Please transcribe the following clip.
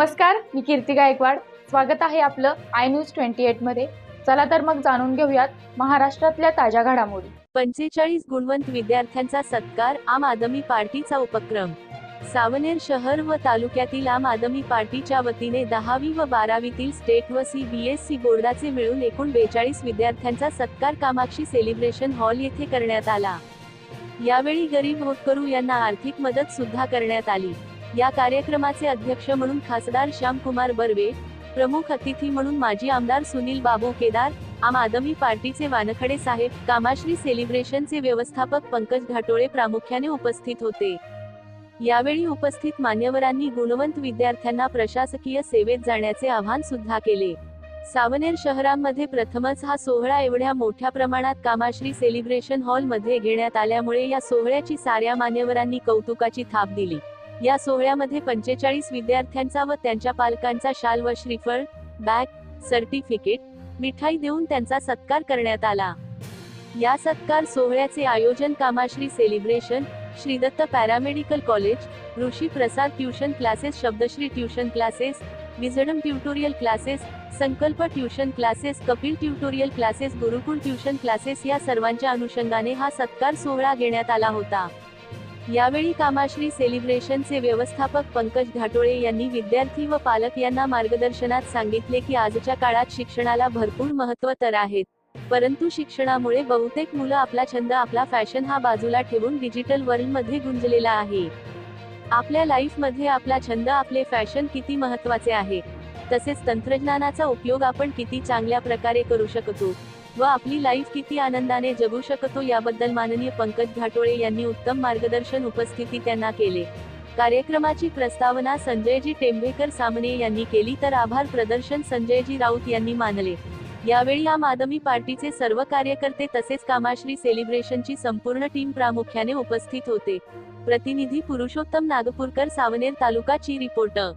नमस्कार मी कीर्ती गायकवाड. स्वागत आहे आपलं आय न्यूज ट्वेंटी एटमध्ये. चला तर मग जाणून घेऊयात महाराष्ट्रातल्या ताज्या घडामोडी. पंचेचाळीस गुणवंत विद्यार्थ्यांचा सत्कार आम आदमी पार्टीचा उपक्रम. सावनेर शहर व तालुक्यातील आम आदमी पार्टीच्या वतीने दहावी व बारावीतील स्टेट व सी बी एस सी बोर्डाचे मिळून एकूण बेचाळीस विद्यार्थ्यांचा सत्कार कामाक्षी सेलिब्रेशन हॉल येथे करण्यात आला. यावेळी गरीब होतकरू यांना आर्थिक मदत सुद्धा करण्यात आली. या कार्यक्रमाचे अध्यक्ष म्हणून खासदार श्यामकुमार बर्वे प्रमुख अतिथी म्हणून माजी आमदार सुनील बाबू केदार आम आदमी पार्टीचे वानखडे साहेब कामाश्री सेलिब्रेशनचे व्यवस्थापक पंकज घाटोळे प्रामुख्याने उपस्थित होते. यावेळी उपस्थित मान्यवरांनी गुणवंत विद्यार्थ्यांना प्रशासकीय सेवेत जाण्याचे आवाहन सुद्धा केले. सावनेर शहरांमध्ये प्रथमच हा सोहळा एवढ्या मोठ्या प्रमाणात कामाश्री सेलिब्रेशन हॉलमध्ये घेण्यात आल्यामुळे या सोहळ्याची साऱ्या मान्यवरांनी कौतुकाची थाप दिली. या सोहळ्यामध्ये पंचेचाळीस विद्यार्थ्यांचा व त्यांच्या पालकांचा शाल व श्रीफळ बॅग सर्टिफिकेट मिठाई देऊन त्यांचा सत्कार करण्यात आला. या सत्कार सोहळ्याचे आयोजन Kamashri celebration Shridatta paramedical college Rishi Prasad tuition classes Shabdashri tuition classes wisdom tutorial classes Sankalp tuition classes Kapil tutorial classes Gurukul tuition classes या सर्वांच्या अनुषंगाने हा सत्कार सोहळा घेण्यात आला होता. यावेळी कामाश्री सेलिब्रेशनचे व्यवस्थापक पंकज घाटोळे यांनी विद्यार्थी व पालक यांना मार्गदर्शनात सांगितले की आजच्या काळात शिक्षणाला भरपूर महत्त्व तर आहेत परंतु शिक्षणामुळे बहुतेक मुलं आपला छंद आपला फॅशन हा बाजूला ठेवून डिजिटल वर्ल्डमध्ये गुंजलेला आहे. आपल्या लाईफमध्ये आपला छंद आपले फॅशन किती महत्त्वाचे आहे? तसेच तंत्रज्ञानाचा उपयोग आपण किती चांगल्या प्रकारे करू शकतो व आपली लाईफ किती आनंदाने जगू शकतो याबद्दल माननीय पंकज घाटोळे यांनी उत्तम मार्गदर्शन उपस्थिती त्यांना केले. कार्यक्रमाची प्रस्तावना संजयजी टेंभेकर सामने यांनी केली तर आभार प्रदर्शन संजयजी राऊत यांनी मानले. यावेळी आम आदमी पार्टीचे सर्व कार्यकर्ते तसेच कामाश्री सेलिब्रेशनची संपूर्ण टीम प्रामुख्याने उपस्थित होते. प्रतिनिधी पुरुषोत्तम नागपूरकर सावनेर तालुकाची रिपोर्टर